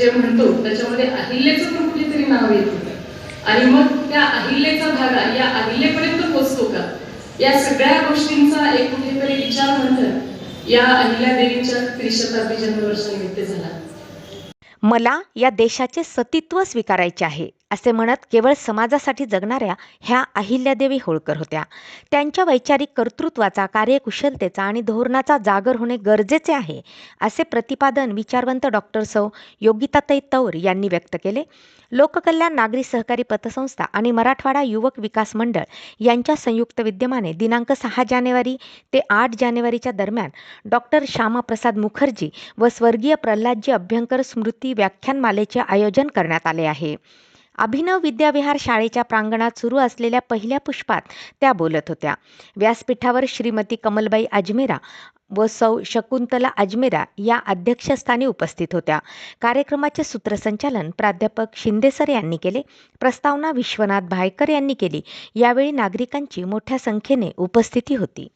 जे म्हणतो त्याच्यामध्ये अहिल्याचं पण कुठेतरी नाव येत होतं. आणि मग त्या अहिल्याचा धागा या अहिल्यापर्यंत पोचतो का? या सगळ्या गोष्टींचा एक कुठेतरी विचार म्हणतात या अहिल्या देवीच्या त्रिशताब्दी जन्मवर्षानिमित्त झाला. मला या देशाचे सतीत्व स्वीकारायचे आहे. असे म्हणत केवळ समाजासाठी जगणाऱ्या ह्या अहिल्यादेवी होळकर होत्या. त्यांच्या वैचारिक कर्तृत्वाचा कार्यकुशलतेचा आणि धोरणाचा जागर होणे गरजेचे आहे असे प्रतिपादन विचारवंत डॉक्टर सौ. योगिताताई तौर यांनी व्यक्त केले. लोककल्याण नागरी सहकारी पतसंस्था आणि मराठवाडा युवक विकास मंडळ यांच्या संयुक्त विद्यमाने दिनांक सहा जानेवारी ते आठ जानेवारीच्या दरम्यान डॉक्टर श्यामाप्रसाद मुखर्जी व स्वर्गीय प्रल्हादजी अभ्यंकर स्मृती व्याख्यानमालेचे आयोजन करण्यात आले आहे. अभिनव विद्याविहार शाळेच्या प्रांगणात सुरू असलेल्या पहिल्या पुष्पात त्या बोलत होत्या. व्यासपीठावर श्रीमती कमलबाई अजमेरा व सौ शकुंतला अजमेरा या अध्यक्षस्थानी उपस्थित होत्या. कार्यक्रमाचे सूत्रसंचालन प्राध्यापक शिंदेसर यांनी केले. प्रस्तावना विश्वनाथ भायकर यांनी केली. यावेळी नागरिकांची मोठ्या संख्येने उपस्थिती होती.